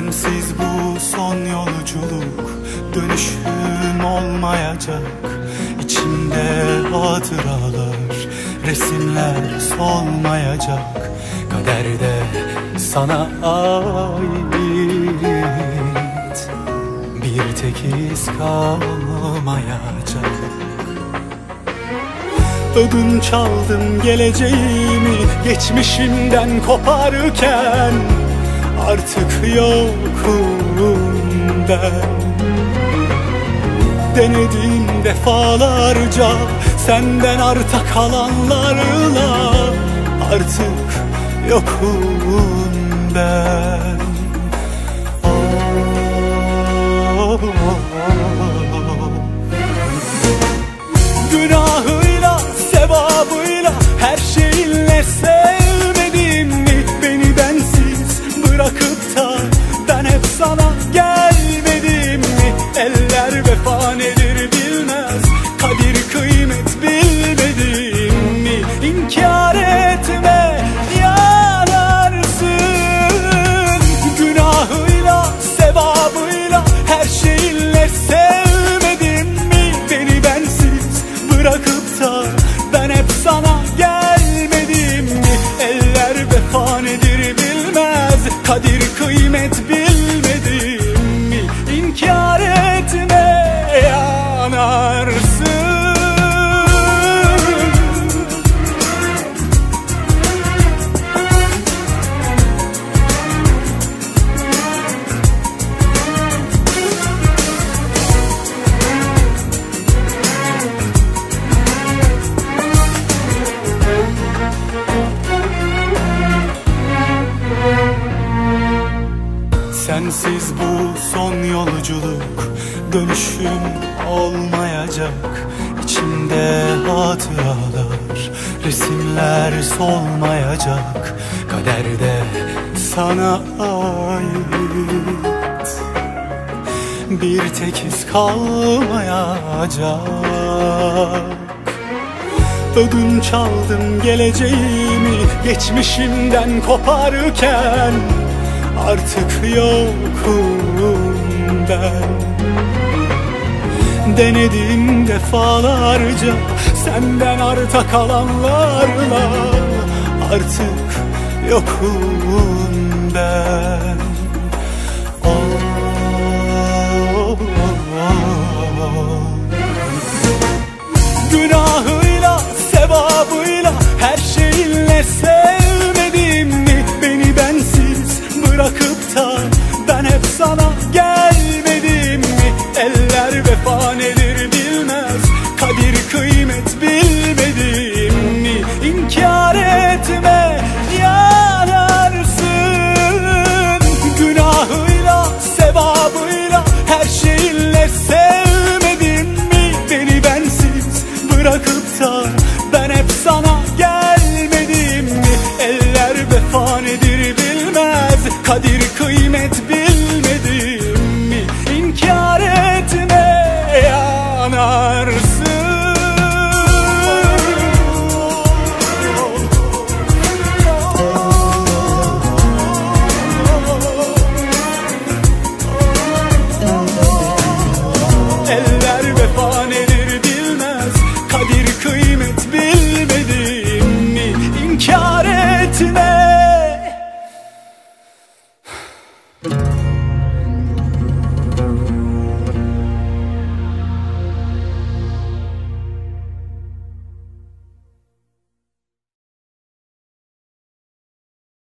Sensiz bu son yolculuk Dönüşüm olmayacak. İçimde hatıralar Resimler solmayacak. Kaderde sana ait Bir tek iz kalmayacak. Ödün çaldım geleceğimi Geçmişimden koparken Artık yokum ben Denedim defalarca Senden arta kalanlarla Artık yokum ben. Günahıyla, sevabıyla Her şeyinle sevmedin vefa nedir bilmez. Kadir kıymet bilmedim mi? İnkar etme yanarsın Günahıyla, sevabıyla Her şeyinle sevmedin mi? Beni bensiz bırakıp da Sensiz bu son yolculuk Dönüşüm olmayacak. İçimde hatıralar Resimler solmayacak. Kaderde sana ait Bir tek iz kalmayacak. Ödün çaldım geleceğimi Geçmişimden koparırken Artık yokum ben. Denedim defalarca Senden arta kalanlarla. Artık yokum ben. Oh, Kadir kıymet